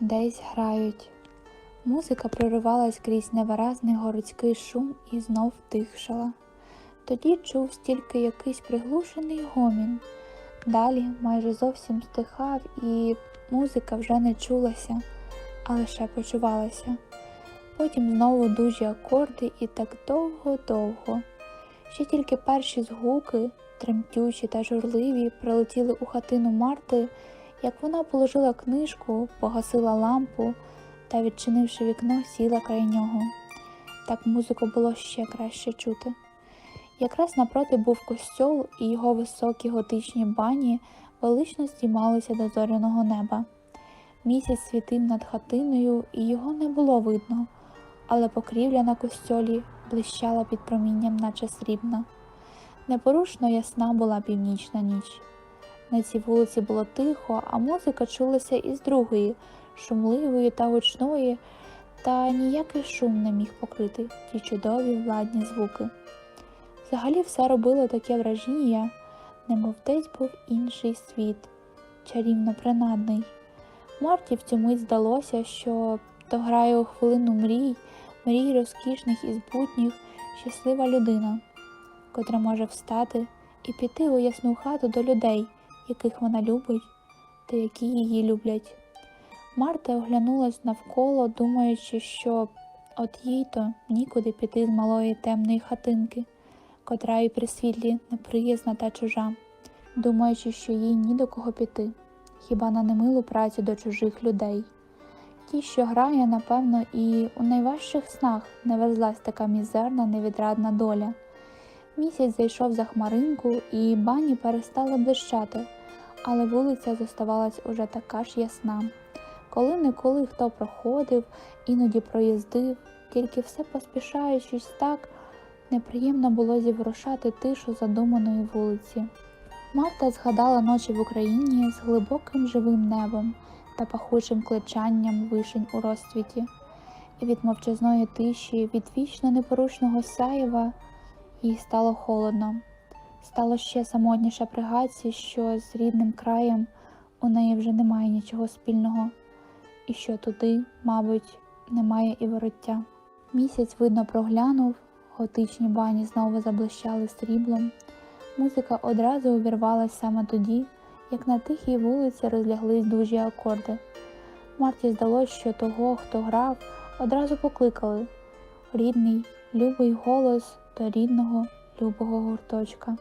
десь грають. Музика проривалась крізь невиразний городський шум і знов тихшала. Тоді чув стільки якийсь приглушений гомін. Далі майже зовсім стихав, і музика вже не чулася, а лише почувалася. Потім знову дужі акорди і так довго-довго. Ще тільки перші згуки, тремтючі та журливі, прилетіли у хатину Марти, як вона положила книжку, погасила лампу та, відчинивши вікно, сіла край нього. Так музику було ще краще чути. Якраз напроти був костьол, і його високі готичні бані велично здіймалися до зоряного неба. Місяць світив над хатиною, і його не було видно, але покрівля на костьолі блищала під промінням, наче срібна. Непорушно ясна була північна ніч. На цій вулиці було тихо, а музика чулася із другої, шумливої та гучної, та ніякий шум не міг покрити ті чудові владні звуки. Взагалі все робило таке вражіння, немов десь був інший світ, чарівно принадний. Марті в цю мить здалося, що то грає у хвилину мрій, мрій розкішних і збутніх, щаслива людина, котра може встати і піти у ясну хату до людей, яких вона любить та які її люблять. Марта оглянулась навколо, думаючи, що от їй то нікуди піти з малої темної хатинки, котра і при світлі неприязна та чужа, думаючи, що їй ні до кого піти, хіба на немилу працю до чужих людей. Ті, що грає, напевно, і у найважчих снах не везлась така мізерна, невідрадна доля. Місяць зайшов за хмаринку, і бані перестали блищати, але вулиця зоставалась уже така ж ясна. Коли неколи хто проходив, іноді проїздив, тільки все поспішаючись так, неприємно було зіврушати тишу задуманої вулиці. Марта згадала ночі в Україні з глибоким живим небом та пахучим кличанням вишень у розцвіті, і від мовчазної тиші, від вічно непорушного сяєва їй стало холодно. Стало ще самотніше при Гаці, що з рідним краєм у неї вже немає нічого спільного, і що туди, мабуть, немає і вороття. Місяць, видно, проглянув, готичні бані знову заблищали сріблом. Музика одразу увірвалась саме тоді, як на тихій вулиці розляглись дужі акорди. Марті здалось, що того, хто грав, одразу покликали рідний, любий голос до рідного, любого гурточка.